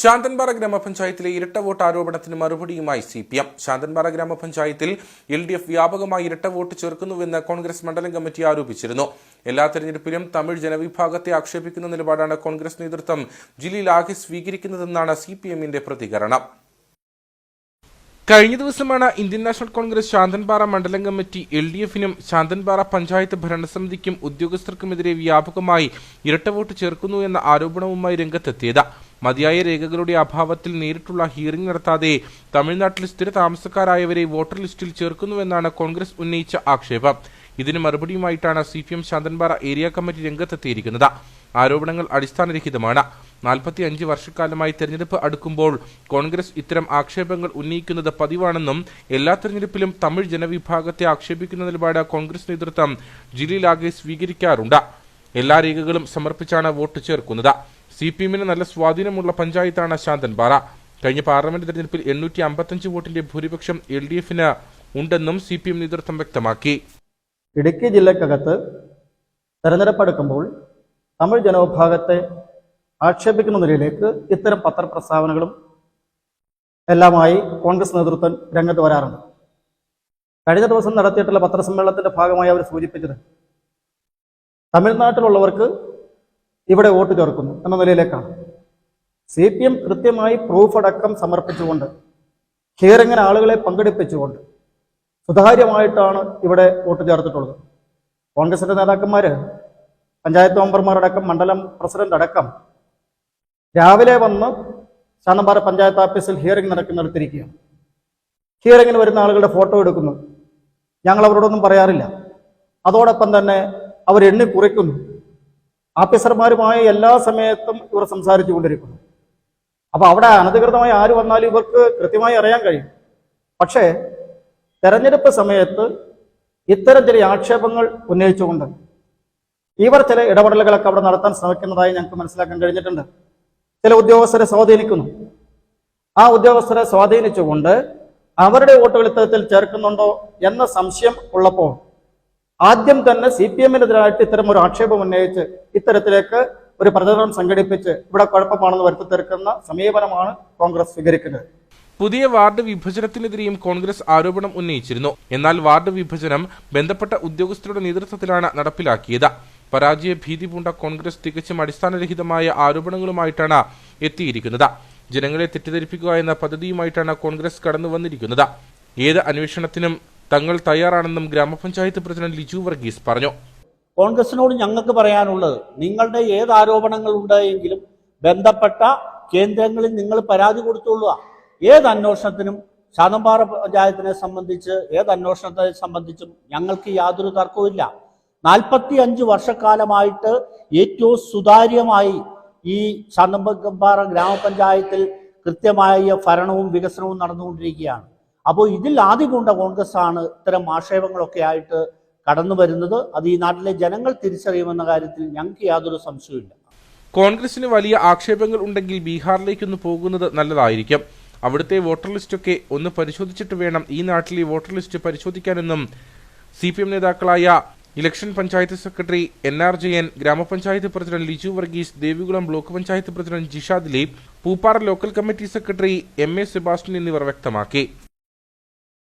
ശാന്തൻപാറ ഗ്രാമപഞ്ചായത്തിലെ ഇരട്ട വോട്ട് ആരോപണത്തിന് മറുപടിയുമായി സി പി എം ശാന്തൻപാറ ഗ്രാമപഞ്ചായത്തിൽ എൽ ഡി എഫ് വ്യാപകമായി ഇരട്ട വോട്ട് ചേർക്കുന്നുവെന്ന് കോൺഗ്രസ് മണ്ഡലം കമ്മിറ്റി ആരോപിച്ചിരുന്നു. എല്ലാ തെരഞ്ഞെടുപ്പിലും തമിഴ് ജനവിഭാഗത്തെ ആക്ഷേപിക്കുന്ന നിലപാടാണ് കോൺഗ്രസ് നേതൃത്വം ജില്ലയിലാകെ സ്വീകരിക്കുന്നതെന്നാണ് സി പി എമ്മിന്റെ പ്രതികരണം. കഴിഞ്ഞ ദിവസമാണ് ഇന്ത്യൻ നാഷണൽ കോൺഗ്രസ് ശാന്തൻപാറ മണ്ഡലം കമ്മിറ്റി എൽ ഡി എഫിനും ശാന്തൻപാറ പഞ്ചായത്ത് ഭരണസമിതിക്കും ഉദ്യോഗസ്ഥർക്കുമെതിരെ വ്യാപകമായി ഇരട്ട വോട്ട് ചേർക്കുന്നു എന്ന ആരോപണവുമായി രംഗത്തെത്തിയത്. മതിയായ രേഖകളുടെ അഭാവത്തിൽ നേരിട്ടുള്ള ഹിയറിംഗ് നടത്താതെ തമിഴ്നാട്ടിൽ സ്ഥിര താമസക്കാരായവരെ വോട്ടർ ലിസ്റ്റിൽ ചേർക്കുന്നുവെന്നാണ് കോൺഗ്രസ് ഉന്നയിച്ച ആക്ഷേപം. ഇതിന് മറുപടിയുമായിട്ടാണ് C P M Santhanpara area committee രംഗത്തെത്തിയിരിക്കുന്നത്. ആരോപണങ്ങൾ അടിസ്ഥാനരഹിതമാണ്. നാൽപ്പത്തി അഞ്ച് വർഷക്കാലമായി തെരഞ്ഞെടുപ്പ് അടുക്കുമ്പോൾ കോൺഗ്രസ് ഇത്തരം ആക്ഷേപങ്ങൾ ഉന്നയിക്കുന്നത് പതിവാണെന്നും എല്ലാ തെരഞ്ഞെടുപ്പിലും തമിഴ് ജനവിഭാഗത്തെ ആക്ഷേപിക്കുന്ന നിലപാട് കോൺഗ്രസ് നേതൃത്വം ജില്ലയിലാകെ സ്വീകരിക്കാറുണ്ട്. എല്ലാ രേഖകളും സമർപ്പിച്ചാണ് വോട്ട് ചേർക്കുന്നത്. സി പി എമ്മിന് നല്ല സ്വാധീനമുള്ള പഞ്ചായത്താണ് ശാന്തൻപാറ കഴിഞ്ഞ പാർലമെന്റ് തെരഞ്ഞെടുപ്പിൽ എണ്ണൂറ്റി അമ്പത്തഞ്ച് വോട്ടിന്റെ ഭൂരിപക്ഷം എൽ ഡി എഫിന് ഉണ്ടെന്നും സി പി എം നേതൃത്വം വ്യക്തമാക്കി. ഇടുക്കി ജില്ലക്കകത്ത് തെരഞ്ഞെടുപ്പെടുക്കുമ്പോൾ തമിഴ് ജനവിഭാഗത്തെ ആക്ഷേപിക്കുന്ന നിലയിലേക്ക് ഇത്തരം പത്രപ്രസ്താവനകളും എല്ലാമായി കോൺഗ്രസ് നേതൃത്വം രംഗത്ത് വരാറുണ്ട്. കഴിഞ്ഞ ദിവസം നടത്തിയിട്ടുള്ള പത്രസമ്മേളനത്തിന്റെ ഭാഗമായി അവർ സൂചിപ്പിച്ചത് തമിഴ്നാട്ടിലുള്ളവർക്ക് ഇവിടെ വോട്ട് ചേർക്കുന്നു എന്ന നിലയിലേക്കാണ്. സി പി എം കൃത്യമായി പ്രൂഫ് അടക്കം സമർപ്പിച്ചുകൊണ്ട് ഹിയറിങ്ങിന് ആളുകളെ പങ്കെടുപ്പിച്ചുകൊണ്ട് സുതാര്യമായിട്ടാണ് ഇവിടെ വോട്ട് ചേർത്തിട്ടുള്ളത്. കോൺഗ്രസിന്റെ നേതാക്കന്മാർ പഞ്ചായത്ത് മെമ്പർമാരടക്കം മണ്ഡലം പ്രസിഡന്റ് അടക്കം രാവിലെ വന്ന് ശാന്തമ്പാറ പഞ്ചായത്ത് ഓഫീസിൽ ഹിയറിംഗ് നടക്കുന്നിടത്തിരിക്കുകയാണ് ഹിയറിങ്ങിന് വരുന്ന ആളുകളുടെ ഫോട്ടോ എടുക്കുന്നു. ഞങ്ങൾ അവരോടൊന്നും പറയാറില്ല. അതോടൊപ്പം തന്നെ അവർ എണ്ണി കുറിക്കുന്നു ഓഫീസർമാരുമായി എല്ലാ സമയത്തും ഇവർ സംസാരിച്ചു കൊണ്ടിരിക്കുന്നു അപ്പൊ അവിടെ അനധികൃതമായി ആര് വന്നാലും ഇവർക്ക് കൃത്യമായി അറിയാൻ കഴിയും. പക്ഷേ തെരഞ്ഞെടുപ്പ് സമയത്ത് ഇത്തരം ചില ആക്ഷേപങ്ങൾ ഉന്നയിച്ചുകൊണ്ട് ഇവർ ചില ഇടപെടലുകളൊക്കെ അവിടെ നടത്താൻ ശ്രമിക്കുന്നതായി ഞങ്ങൾക്ക് മനസ്സിലാക്കാൻ കഴിഞ്ഞിട്ടുണ്ട്. ചില ഉദ്യോഗസ്ഥരെ സ്വാധീനിക്കുന്നു. ആ ഉദ്യോഗസ്ഥരെ സ്വാധീനിച്ചുകൊണ്ട് അവരുടെ വോട്ടുകൾ ഇത്തരത്തിൽ ചേർക്കുന്നുണ്ടോ എന്ന സംശയം ഉള്ളപ്പോൾ ആദ്യം തന്നെ സി പി എമ്മിനെതിരായിട്ട് ഇത്തരം ഒരു ആക്ഷേപം ഉന്നയിച്ച് ഇത്തരത്തിലേക്ക് ഒരു പ്രചരണം സംഘടിപ്പിച്ച് ഇവിടെ കുഴപ്പമാണെന്ന് വരുത്തി തീർക്കുന്ന സമീപനമാണ് കോൺഗ്രസ് സ്വീകരിക്കുന്നത്. പുതിയ വാർഡ് വിഭജനത്തിനെതിരെയും കോൺഗ്രസ് ആരോപണം ഉന്നയിച്ചിരുന്നു. എന്നാൽ വാർഡ് വിഭജനം ബന്ധപ്പെട്ട ഉദ്യോഗസ്ഥരുടെ നേതൃത്വത്തിലാണ് നടപ്പിലാക്കിയത്. പരാജയ ഭീതി പൂണ്ട കോൺഗ്രസ് തികച്ചും അടിസ്ഥാനരഹിതമായ ആരോപണങ്ങളുമായിട്ടാണ് എത്തിയിരിക്കുന്നത്. ജനങ്ങളെ തെറ്റിദ്ധരിപ്പിക്കുക എന്ന പദ്ധതിയുമായിട്ടാണ് കോൺഗ്രസ് കടന്നു വന്നിരിക്കുന്നത് ഏത് അന്വേഷണത്തിനും തങ്ങൾ തയ്യാറാണെന്നും ഗ്രാമപഞ്ചായത്ത് പ്രസിഡന്റ് ലിജു വർഗീസ് പറഞ്ഞു. കോൺഗ്രസിനോട് ഞങ്ങൾക്ക് പറയാനുള്ളത് നിങ്ങളുടെ ഏത് ആരോപണങ്ങൾ ഉണ്ടായെങ്കിലും ബന്ധപ്പെട്ട കേന്ദ്രങ്ങളിൽ നിങ്ങൾ പരാതി കൊടുത്തുകൊള്ളുക. ഏത് അന്വേഷണത്തിനും ശാന്തമ്പാറ പഞ്ചായത്തിനെ സംബന്ധിച്ച് ഏത് അന്വേഷണത്തെ സംബന്ധിച്ചും ഞങ്ങൾക്ക് യാതൊരു തർക്കവുമില്ല നാൽപ്പത്തി അഞ്ച് വർഷക്കാലമായിട്ട് ഏറ്റവും സുതാര്യമായി ഈ ശാന്തമ്പാറ ഗ്രാമപഞ്ചായത്തിൽ കൃത്യമായ ഭരണവും വികസനവും നടന്നുകൊണ്ടിരിക്കുകയാണ്. അപ്പോൾ ഇതിൽ ആദ്യം കൊണ്ട കോൺഗ്രസ് ആണ് ഇത്തരം ആക്ഷേപങ്ങളൊക്കെ ആയിട്ട് കടന്നു വരുന്നത്. അത് ഈ നാട്ടിലെ ജനങ്ങൾ തിരിച്ചറിയുമെന്ന കാര്യത്തിൽ ഞങ്ങൾക്ക് യാതൊരു സംശയമില്ല കോൺഗ്രസിന് വലിയ ആക്ഷേപങ്ങൾ ഉണ്ടെങ്കിൽ ബീഹാറിലേക്കൊന്ന് പോകുന്നത് നല്ലതായിരിക്കും. അവിടുത്തെ വോട്ടർ ലിസ്റ്റൊക്കെ ഒന്ന് പരിശോധിച്ചിട്ട് വേണം ഈ നാട്ടിലെ വോട്ടർ ലിസ്റ്റ് പരിശോധിക്കാനെന്നും സി പി എം നേതാക്കളായ election panchayat secretary N R Jayan ഗ്രാമപഞ്ചായത്ത് president Liju Varghese Devikulam block panchayat president Jisha Dileep Pooppara local committee secretary M A Sebastian എന്നിവർ വ്യക്തമാക്കി.